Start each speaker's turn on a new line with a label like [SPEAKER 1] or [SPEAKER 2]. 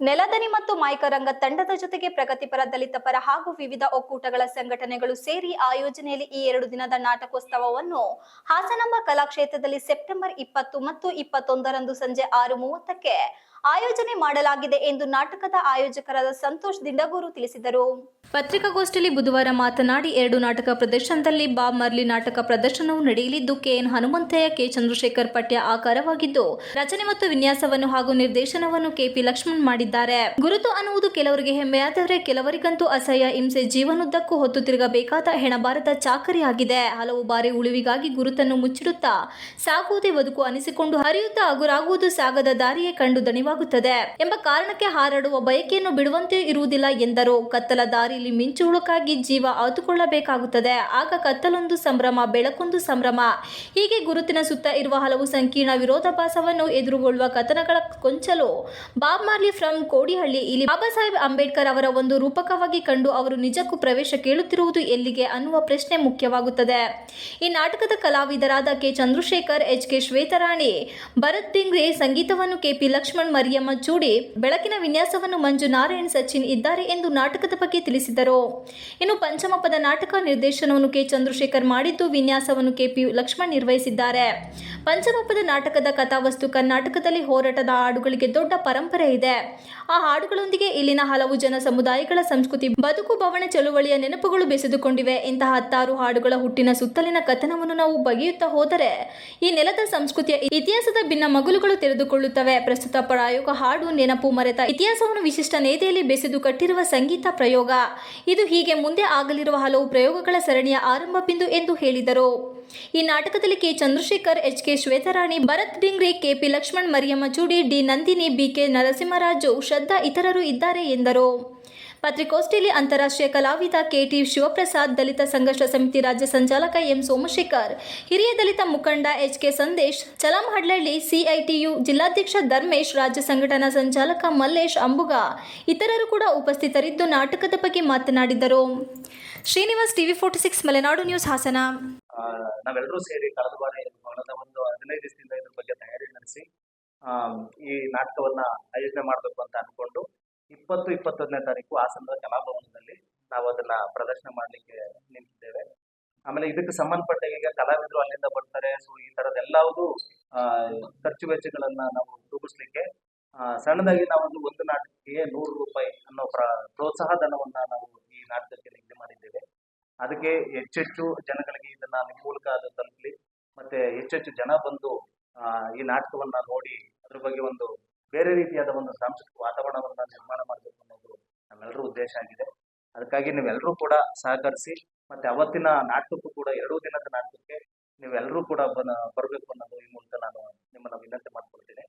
[SPEAKER 1] ನೆಲದನಿ ಮತ್ತು ಮಾಯ್ಕರಂಗ ತಂಡದ ಜೊತೆಗೆ ಪ್ರಗತಿಪರ ದಲಿತ ಪರ ಹಾಗೂ ವಿವಿಧ ಒಕ್ಕೂಟಗಳ ಸಂಘಟನೆಗಳು ಸೇರಿ ಆಯೋಜನೆಯಲ್ಲಿ ಈ ಎರಡು ದಿನದ ನಾಟಕೋತ್ಸವವನ್ನು ಹಾಸನಾಂಬ ಕಲಾಕ್ಷೇತ್ರದಲ್ಲಿ ಸೆಪ್ಟೆಂಬರ್ ಇಪ್ಪತ್ತು ಮತ್ತು ಇಪ್ಪತ್ತೊಂದರಂದು ಸಂಜೆ ಆರು ಮೂವತ್ತಕ್ಕೆ ಆಯೋಜನೆ ಮಾಡಲಾಗಿದೆ ಎಂದು ನಾಟಕದ ಆಯೋಜಕರಾದ ಸಂತೋಷ್ ದಿಂಡಗೂರು ತಿಳಿಸಿದರು. ಪತ್ರಿಕಾಗೋಷ್ಠಿಯಲ್ಲಿ ಬುಧವಾರ ಮಾತನಾಡಿ, ಎರಡು ನಾಟಕ ಪ್ರದರ್ಶನದಲ್ಲಿ ಬಾಬ್ ಮರ್ಲಿ ನಾಟಕ ಪ್ರದರ್ಶನವು ನಡೆಯಲಿದ್ದು ಕೆಎನ್ ಹನುಮಂತಯ್ಯ, ಕೆ ಚಂದ್ರಶೇಖರ್ ಪಠ್ಯ ಆಕಾರವಾಗಿದ್ದು, ರಚನೆ ಮತ್ತು ವಿನ್ಯಾಸವನ್ನು ಹಾಗೂ ನಿರ್ದೇಶನವನ್ನು ಕೆಪಿ ಲಕ್ಷ್ಮಣ್ ಮಾಡಿದ್ದಾರೆ. ಗುರುತು ಅನ್ನುವುದು ಕೆಲವರಿಗೆ ಹೆಮ್ಮೆಯಾದರೆ ಕೆಲವರಿಗಂತೂ ಅಸಹ್ಯ, ಹಿಂಸೆ ಜೀವನುದ್ದಕ್ಕೂ ಹೊತ್ತು ತಿರುಗಬೇಕಾದ ಹೆಣಬಾರದ ಚಾಕರಿಯಾಗಿದೆ ಹಲವು ಬಾರಿ ಉಳಿವಿಗಾಗಿ ಗುರುತನ್ನು ಮುಚ್ಚಿಡುತ್ತಾ, ಸಾಗುವುದೇ ಬದುಕು ಅನಿಸಿಕೊಂಡು, ಹರಿಯುತ್ತಾ, ಹಗುರಾಗುವುದು ಸಾಗದ ದಾರಿಯೇ ಕಂಡು ದಣಿವಾಗುತ್ತದೆ ಎಂಬ ಕಾರಣಕ್ಕೆ ಹಾರಾಡುವ ಬಯಕೆಯನ್ನು ಬಿಡುವಂತೆ ಇರುವುದಿಲ್ಲ ಎಂದರು. ಕತ್ತಲ ದಾರಿಯಲ್ಲಿ ಮಿಂಚು ಹುಳುಕಾಗಿ ಜೀವ ಆತುಕೊಳ್ಳಬೇಕಾಗುತ್ತದೆ. ಆಗ ಕತ್ತಲೊಂದು ಸಂಭ್ರಮ, ಬೆಳಕೊಂದು ಸಂಭ್ರಮ. ಹೀಗೆ ಗುರುತಿನ ಸುತ್ತ ಇರುವ ಹಲವು ಸಂಕೀರ್ಣ ವಿರೋಧಾಭಾಸವನ್ನು ಎದುರುಗೊಳ್ಳುವ ಕಥನಗಳ ಕೊಂಚಲು ಬಾಬ್ ಮಾರ್ಲಿ ಫ್ರಮ್ ಕೋಡಿಹಳ್ಳಿ, ಇಲ್ಲಿ ಬಾಬಾ ಸಾಹೇಬ್ ಅಂಬೇಡ್ಕರ್ ಅವರ ಒಂದು ರೂಪಕವಾಗಿ ಕಂಡು ಅವರು ನಿಜಕ್ಕೂ ಪ್ರವೇಶ ಕೇಳುತ್ತಿರುವುದು ಎಲ್ಲಿಗೆ ಅನ್ನುವ ಪ್ರಶ್ನೆ ಮುಖ್ಯವಾಗುತ್ತದೆ. ಈ ನಾಟಕದ ಕಲಾವಿದರಾದ K. Chandrashekar, H. K. Shwetharani, Bharath Dingre ಸಂಗೀತವನ್ನು ಕೆಪಿ ಲಕ್ಷ್ಮಣ್ ಮರಿಯಮ್ಮ ಚೂಡಿ ಬೆಳಕಿನ ವಿನ್ಯಾಸವನ್ನು ಮಂಜು ನಾರಾಯಣ್ ಸಚಿನ್ ಇದ್ದಾರೆ ಎಂದು ನಾಟಕದ ಬಗ್ಗೆ ತಿಳಿಸಿದರು. ಇನ್ನು ಪಂಚಮಪದ ನಾಟಕ ನಿರ್ದೇಶನವನ್ನು ಕೆ. ಚಂದ್ರಶೇಖರ್ ಮಾಡಿದ್ದು ವಿನ್ಯಾಸವನ್ನು ಕೆಪಿ ಲಕ್ಷ್ಮಣ್ ನಿರ್ವಹಿಸಿದ್ದಾರೆ. ಪಂಚಮಪದ ನಾಟಕದ ಕಥಾವಸ್ತು ಕರ್ನಾಟಕದಲ್ಲಿ ಹೋರಾಟದ ಹಾಡುಗಳಿಗೆ ದೊಡ್ಡ ಪರಂಪರೆ ಇದೆ. ಆ ಹಾಡುಗಳೊಂದಿಗೆ ಇಲ್ಲಿನ ಹಲವು ಜನ ಸಮುದಾಯಗಳ ಸಂಸ್ಕೃತಿ, ಬದುಕು, ಭವನ ಚಳುವಳಿಯ ನೆನಪುಗಳು ಬೆಸೆದುಕೊಂಡಿವೆ. ಇಂತಹ ಹತ್ತಾರು ಹಾಡುಗಳ ಹುಟ್ಟಿನ ಸುತ್ತಲಿನ ಕಥನವನ್ನು ನಾವು ಬಗೆಯುತ್ತಾ ಹೋದರೆ, ಈ ನೆಲದ ಸಂಸ್ಕೃತಿಯ ಇತಿಹಾಸದ ಭಿನ್ನ ಮಗುಲುಗಳು ತೆರೆದುಕೊಳ್ಳುತ್ತವೆ. ಪ್ರಸ್ತುತ ಪ್ರಾಯೋಗ ಹಾಡು ನೆನಪು ಮರೆತ ಇತಿಹಾಸವನ್ನು ವಿಶಿಷ್ಟ ನೇದೆಯಲ್ಲಿ ಬೆಸೆದು ಕಟ್ಟಿರುವ ಸಂಗೀತ ಪ್ರಯೋಗ. ಇದು ಹೀಗೆ ಮುಂದೆ ಆಗಲಿರುವ ಹಲವು ಪ್ರಯೋಗಗಳ ಸರಣಿಯ ಆರಂಭ ಬಿಂದು ಎಂದು ಹೇಳಿದರು. ಈ ನಾಟಕದಲ್ಲಿ K. Chandrashekhar, H. K. Shwetharani, Bharat Dingre, KP Lakshman, Mariyamma Choodi, D. Nandini, BK Narasimharaju, Shraddha ಇತರರು ಇದ್ದಾರೆ ಎಂದರು. ಪತ್ರಿಕೋಷ್ಠಿಯಲ್ಲಿ ಅಂತಾರಾಷ್ಟ್ರೀಯ ಕಲಾವಿದ ಕೆಟಿ ಶಿವಪ್ರಸಾದ್, ದಲಿತ ಸಂಘರ್ಷ ಸಮಿತಿ ರಾಜ್ಯ ಸಂಚಾಲಕ ಎಂ. ಸೋಮಶೇಖರ್, ಹಿರಿಯ ದಲಿತ ಮುಖಂಡ H. K. Sandesh Chalamahadlalli CITU ಜಿಲ್ಲಾಧ್ಯಕ್ಷ ಧರ್ಮೇಶ್, ರಾಜ್ಯ ಸಂಘಟನಾ ಸಂಚಾಲಕ ಮಲ್ಲೇಶ್ ಅಂಬುಗ ಇತರರು ಕೂಡ ಉಪಸ್ಥಿತರಿದ್ದು ನಾಟಕದ ಬಗ್ಗೆ ಮಾತನಾಡಿದರು. Srinivas, TV forty six, Malenadu news, Hassan.
[SPEAKER 2] ನಾವೆಲ್ಲರೂ ಸೇರಿ ಕಳೆದ ಬಾರಿ ಕಳೆದ ಒಂದು ಹದಿನೈದು ದಿವಸದಿಂದ ಇದ್ರ ಬಗ್ಗೆ ತಯಾರಿ ನಡೆಸಿ ಆ, ಈ ನಾಟಕವನ್ನ ಆಯೋಜನೆ ಮಾಡಬೇಕು ಅಂತ ಅನ್ಕೊಂಡು ಇಪ್ಪತ್ತು ಇಪ್ಪತ್ತೊಂದನೇ ತಾರೀಕು ಹಾಸನದ ಕಲಾಭವನದಲ್ಲಿ ನಾವು ಅದನ್ನ ಪ್ರದರ್ಶನ ಮಾಡಲಿಕ್ಕೆ ನಿಂತಿದ್ದೇವೆ. ಆಮೇಲೆ ಇದಕ್ಕೆ ಸಂಬಂಧಪಟ್ಟ ಈಗ ಕಲಾವಿದರು ಅಲ್ಲಿಂದ ಬರ್ತಾರೆ. ಸೊ ಈ ತರದೆಲ್ಲವುದು ಆ, ಖರ್ಚು ವೆಚ್ಚಗಳನ್ನ ನಾವು ರೂಪಿಸ್ಲಿಕ್ಕೆ ಆ, ಸಣ್ಣದಾಗಿ ನಾವೊಂದು ಒಂದು ನಾಟಕಕ್ಕೆ ನೂರು ರೂಪಾಯಿ ಅನ್ನೋ ಪ್ರ ಪ್ರೋತ್ಸಾಹ ಧನವನ್ನ ನಾವು ಈ ನಾಟಕಕ್ಕೆ ನಿಗದಿ ಮಾಡಿದ್ದೇವೆ. ಅದಕ್ಕೆ ಹೆಚ್ಚೆಚ್ಚು ಜನಗಳಿಗೆ ಇದನ್ನ ನಿಮ್ಮ ಮೂಲಕ ಅದು ತಲುಪಲಿ. ಮತ್ತೆ ಹೆಚ್ಚೆಚ್ಚು ಜನ ಬಂದು ಈ ನಾಟಕವನ್ನ ನೋಡಿ ಅದ್ರ ಬಗ್ಗೆ ಒಂದು ಬೇರೆ ರೀತಿಯಾದ ಒಂದು ಸಾಂಸ್ಕೃತಿಕ ವಾತಾವರಣವನ್ನ ನಿರ್ಮಾಣ ಮಾಡಬೇಕು ಅನ್ನೋದು ನಮ್ಮೆಲ್ಲರೂ ಉದ್ದೇಶ ಆಗಿದೆ. ಅದಕ್ಕಾಗಿ ನೀವೆಲ್ಲರೂ ಕೂಡ ಸಹಕರಿಸಿ, ಮತ್ತೆ ಅವತ್ತಿನ ನಾಟಕಕ್ಕೂ ಕೂಡ ಎರಡೂ ದಿನದ ನಾಟಕಕ್ಕೆ ನೀವೆಲ್ಲರೂ ಕೂಡ ಬರಬೇಕು ಅನ್ನೋದು ಈ ಮೂಲಕ ನಾನು ನಿಮ್ಮನ್ನ ವಿನಂತಿ ಮಾಡ್ಕೊಳ್ತೀನಿ.